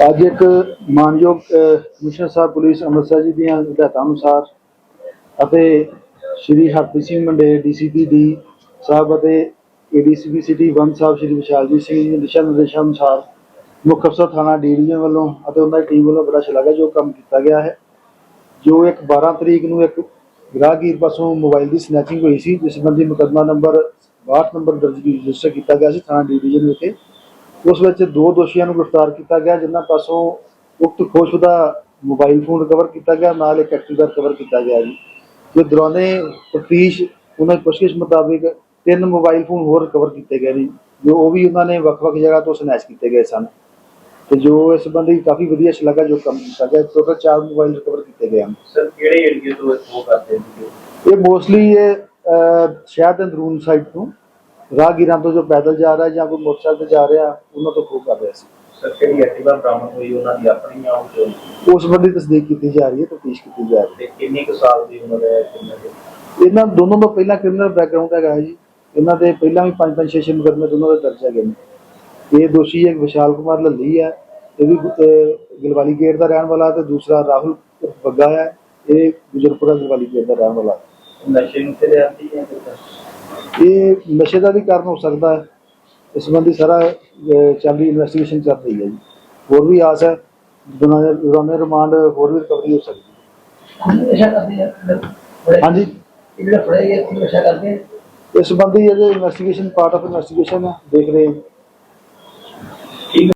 ਅੱਜ ਇੱਕ ਮਾਨਯੋਗ ਕਮਿਸ਼ਨਰ ਸਾਹਿਬ ਪੁਲਿਸ ਅੰਮ੍ਰਿਤਸਰ ਜੀ ਦੀਆਂ ਹਦਾਇਤਾਂ ਅਨੁਸਾਰ ਅਤੇ ਸ਼੍ਰੀ ਹਰਪ੍ਰੀਤ ਸਿੰਘ ਮੰਡੇ, ਡੀਸੀਪੀ ਦੀ ਸਾਹਿਬ ਅਤੇ ਏਡੀਸੀਪੀ ਸਿਟੀ 1 ਸਾਹਿਬ ਸ਼੍ਰੀ ਵਿਸ਼ਾਲਜੀਤ ਸਿੰਘ ਜੀ ਦੇ ਦਿਸ਼ਾ ਨਿਰਦੇਸ਼ਾਂ ਅਨੁਸਾਰ ਮੁੱਖ ਅਫਸਰ ਥਾਣਾ ਡੀ ਡਿਵੀਜ਼ਨ ਵੱਲੋਂ ਅਤੇ ਉਹਨਾਂ ਦੀ ਟੀਮ ਵੱਲੋਂ ਬੜਾ ਸ਼ਲਾਘਾਯੋਗ ਕੰਮ ਕੀਤਾ ਗਿਆ ਹੈ। ਜੋ ਇੱਕ 12 ਤਰੀਕ ਨੂੰ ਇੱਕ ਗ੍ਰਾਹਕੀਰ ਪਾਸੋਂ ਮੋਬਾਈਲ ਦੀ ਸਨੈਚਿੰਗ ਹੋਈ ਸੀ, ਜਿਸ ਸੰਬੰਧੀ ਮੁਕੱਦਮਾ ਨੰਬਰ 62 ਨੰਬਰ ਦਰਜ ਰਜਿਸਟਰ ਕੀਤਾ ਗਿਆ ਸੀ, ਥਾਣਾ ਡੀ ਵਿਖੇ ਉਸ ਵਿੱਚ ਦੋ ਦੋਸ਼ੀਆਂ ਨੂੰ ਗ੍ਰਿਫਤਾਰ ਕੀਤਾ ਗਿਆ ਜਿਨ੍ਹਾਂ ਪਾਸੋਂ ਉਕਤ ਖੋਸ਼ਦਾ ਮੋਬਾਈਲ ਫੋਨ ਰਿਕਵਰ ਕੀਤਾ ਗਿਆ ਨਾਲ ਇੱਕ ਐਕਟਿਵਾ ਰਿਕਵਰ ਕੀਤਾ ਗਿਆ ਜੀ। ਜੋ ਦੌਰਾਨੇ ਤਫਤੀਸ਼ ਉਹਨਾਂ ਦੀ ਪੁੱਛਗਿੱਛ ਮੁਤਾਬਿਕ ਤਿੰਨ ਮੋਬਾਈਲ ਫੋਨ ਹੋਰ ਰਿਕਵਰ ਕੀਤੇ ਗਏ ਨੇ ਜੋ ਉਹ ਵੀ ਉਹਨਾਂ ਨੇ ਵੱਖ-ਵੱਖ ਜਗ੍ਹਾ ਤੋਂ ਸਨੈਚ ਕੀਤੇ ਗਏ ਸਨ। ਤੇ ਜੋ ਇਸ ਸੰਬੰਧੀ ਕਾਫੀ ਵਧੀਆ ਸ਼ਲਾਘਾ ਜੋ ਕੰਮ ਕੀਤਾ ਗਿਆ ਟੋਟਲ ਚਾਰ ਮੋਬਾਈਲ ਰਿਕਵਰ ਕੀਤੇ ਗਏ ਹਨ। ਸਰ ਕਿਹੜੇ ਏਰੀਏ ਤੋਂ ਉਹ ਕਰਦੇ ਸੀਗੇ ਇਹ ਮੋਸਟਲੀ ਇਹ ਸ਼ਹਿਰ ਦੇ ਅੰਦਰੂਨ ਸਾਈਡ ਤੋਂ। ਰਾਹਗੀਰਾਂ ਤੋਂ ਜੋ ਪੈਦਲ ਜਾ ਰਿਹਾ ਜਾਂ ਕੋਈ ਮੋਟਰਸਾਈਕਲ ਤੇ ਜਾ ਰਿਹਾ ਉਹਨਾਂ ਤੋਂ ਖੋਹ ਕਰ ਰਿਹਾ ਸੀ। ਸਰ ਕਿਹੜੀ ਐਕਟਿਵਾ ਬਰਾਮਦ ਹੋਈ ਉਹਨਾਂ ਦੀ ਆਪਣੀ ਆ ਉਹ ਜੋ ਉਸ ਸੰਬੰਧੀ ਤਸਦੀਕ ਕੀਤੀ ਜਾ ਰਹੀ ਹੈ ਤਫਤੀਸ਼ ਕੀਤੀ ਜਾ ਰਹੀ ਤੇ ਕਿੰਨੀ ਕੁ ਸਾਲ ਦੀ ਉਮਰ ਹੈ ਕਿੰਨੇ ਹੈ ਇਹਨਾਂ ਦੋਨੋਂ ਦਾ ਪਹਿਲਾਂ ਕ੍ਰਿਮੀਨਲ ਬੈਕਗ੍ਰਾਉਂਡ ਹੈਗਾ ਹੈ ਜੀ। ਇਹਨਾਂ ਦੇ ਪਹਿਲਾਂ ਵੀ ਪੰਜ ਪੰਜ ਛੇ ਛੇ ਮੁਕੱਦਮੇ ਦੋਨੋਂ ਦੇ ਦਰਜ ਹੈਗੇ ਨੇ। ਇਹ ਦੋਸ਼ੀ ਇੱਕ ਵਿਸ਼ਾਲ ਕੁਮਾਰ ਲੱਲੀ ਹੈ ਇਹ ਵੀ ਗਲਵਾਲੀ ਗੇਟ ਦਾ ਰਹਿਣ ਵਾਲਾ ਤੇ ਦੂਸਰਾ ਰਾਹੁਲ ਬੱਗਾ ਹੈ ਇਹ ਗੁਜਰਪੁਰਾ ਗਲਵਾਲੀ ਗੇਟ ਦਾ ਰਹਿਣ ਵਾਲਾ ਨਸ਼ੇ ਨੂੰ ਤੇ ਲਿਆਂਦੀ ਹੈ? ਇਹ ਨਸ਼ੇ ਦਾ ਵੀ ਕਾਰਨ ਹੋ ਸਕਦਾ ਹੈ? ਇਸ ਸੰਬੰਧੀ ਸਾਰਾ ਚੱਲ ਰਹੀ ਇਨਵੈਸਟੀਗੇਸ਼ਨ ਚੱਲ ਰਹੀ ਹੈ ਜੀ। ਹੋਰ ਵੀ ਆਸ ਹੈ ਦੁਨਾਨੇ ਰਿਮਾਂਡ ਹੋਰ ਵੀ ਰਿਕਵਰੀ ਹੋ ਸਕਦੀ ਹੈ। ਹਾਂਜੀ। ਜਿਹੜਾ ਫੜੇ ਗਏ ਸੀ ਨਸ਼ਾ ਕਰਦੇ ਇਸ ਸੰਬੰਧੀ ਇਹਦੇ ਇਨਵੈਸਟੀਗੇਸ਼ਨ ਪਾਰਟ ਆਫ ਇਨਵੈਸਟੀਗੇਸ਼ਨ ਹੈ ਦੇਖ ਰਹੇ ਹਾਂ।